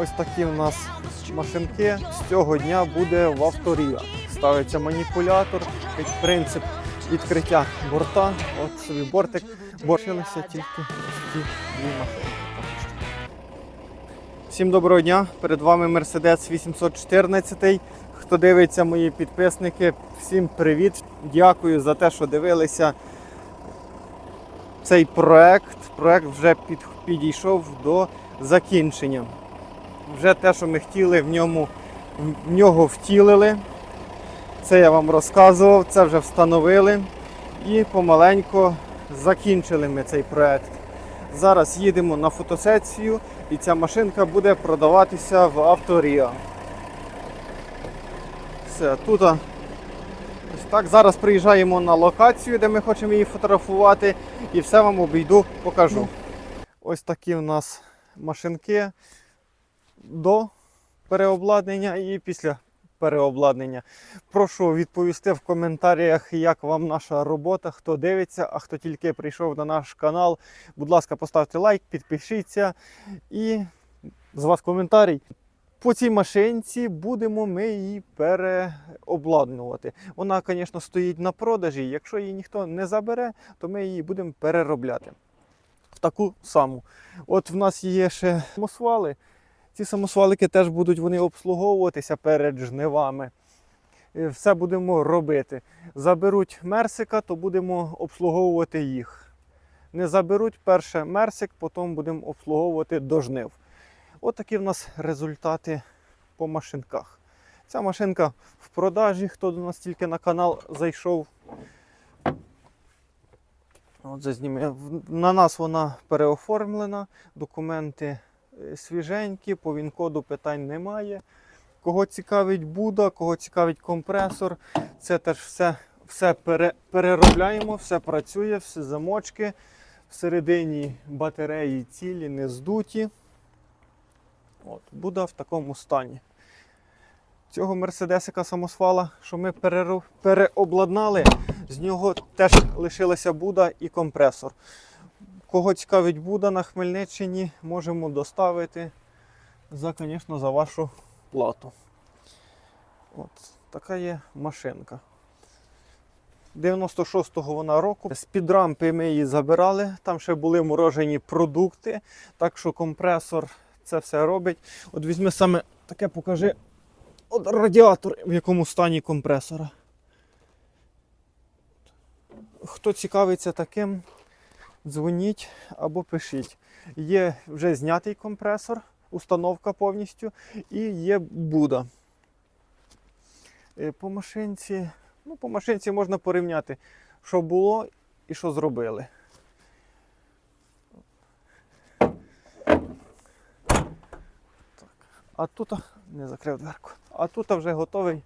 Ось такі у нас машинки. З цього дня буде в авторія. Ставиться маніпулятор, під принцип відкриття борта. От собі бортик. Борщилися тільки ось ці дві машинки. Всім доброго дня! Перед вами Mercedes 814. Хто дивиться, мої підписники, всім привіт! Дякую за те, що дивилися цей проект. Проект вже під, підійшов до закінчення. Вже те, що ми хотіли, в ньому в нього втілили. Це я вам розказував, це вже встановили. І помаленько закінчили ми цей проект. Зараз їдемо на фотосесію і ця машинка буде продаватися в авторія. Все, тут ось так. Зараз приїжджаємо на локацію, де ми хочемо її фотографувати, і все вам обійду, покажу. Ось такі у нас машинки до переобладнання і після переобладнання. Прошу відповісти в коментарях, як вам наша робота, хто дивиться, а хто тільки прийшов на наш канал. Будь ласка, поставте лайк, підпишіться і з вас коментарій. По цій машинці будемо ми її переобладнувати. Вона, звісно, стоїть на продажі. Якщо її ніхто не забере, то ми її будемо переробляти. В таку саму. От в нас є ще самосвали. Ці самосвалики теж будуть вони обслуговуватися перед жнивами. Все будемо робити. Заберуть мерсика, то будемо обслуговувати їх. Не заберуть перше мерсик, потім будемо обслуговувати до жнив. От такі в нас результати по машинках. Ця машинка в продажі, хто до нас тільки на канал зайшов. От зазніме. На нас вона переоформлена, документи свіженькі, по він-коду питань немає. Кого цікавить Буда, кого цікавить компресор, це теж все, все пере, переробляємо, все працює, все замочки. Всередині батареї цілі, не здуті. От, Буда в такому стані. Цього мерседесика самосвала, що ми переобладнали, з нього теж лишилася Буда і компресор. Кого цікавить Буда на Хмельниччині, можемо доставити за, звісно, за вашу плату. От, така є машинка. 96-го вона року. З під рампи ми її забирали, там ще були морожені продукти, так що компресор це все робить. От візьми саме таке покажи. От радіатор, в якому стані компресора. Хто цікавиться таким, дзвоніть або пишіть. Є вже знятий компресор, установка повністю, і є Буда. Е, По машинці, ну, по машинці можна порівняти, що було і що зробили. А тут не закрив дверку. А тут вже готовий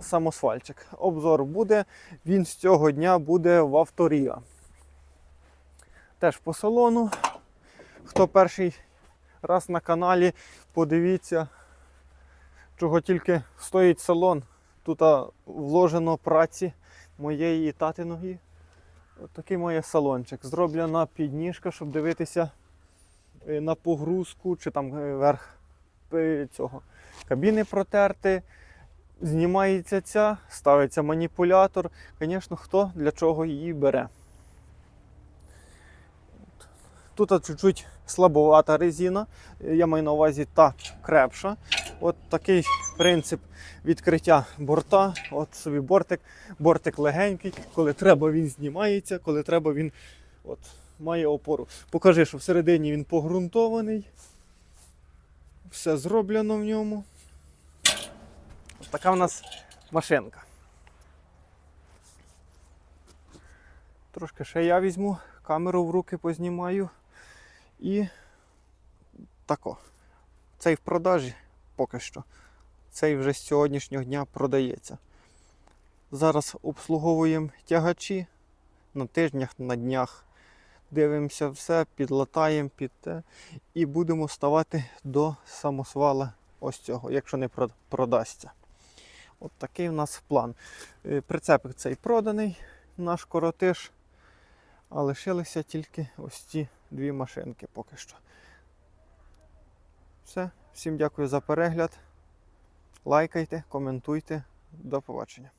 самосвальчик. Обзор буде. Він з цього дня буде в авторія. Теж по салону. Хто перший раз на каналі, подивіться, чого тільки стоїть салон. Тут вложено праці моєї і татиної. От такий моє салончик. Зроблена підніжка, щоб дивитися е, на погрузку чи там е, верх е, цього кабіни протерти. Знімається ця, ставиться маніпулятор. Звісно, хто для чого її бере. Тут от чуть-чуть слабовата резина, я маю на увазі та крепша. От такий принцип відкриття борта. От собі бортик, бортик легенький, коли треба, він знімається, коли треба, він от, має опору. Покажи, що всередині він погрунтований. Все зроблено в ньому. Ось така в нас машинка. Трошки ще я візьму, камеру в руки познімаю. І тако. Цей в продажі поки що. Цей вже з сьогоднішнього дня продається. Зараз обслуговуємо тягачі на тижнях, на днях. Дивимося все, підлатаємо під те і будемо ставати до самосвала ось цього, якщо не продасться. От такий у нас план. Е, Прицепик цей проданий, наш коротиш. А лишилися тільки ось ці дві машинки поки що. Все. Всім дякую за перегляд. Лайкайте, коментуйте. До побачення.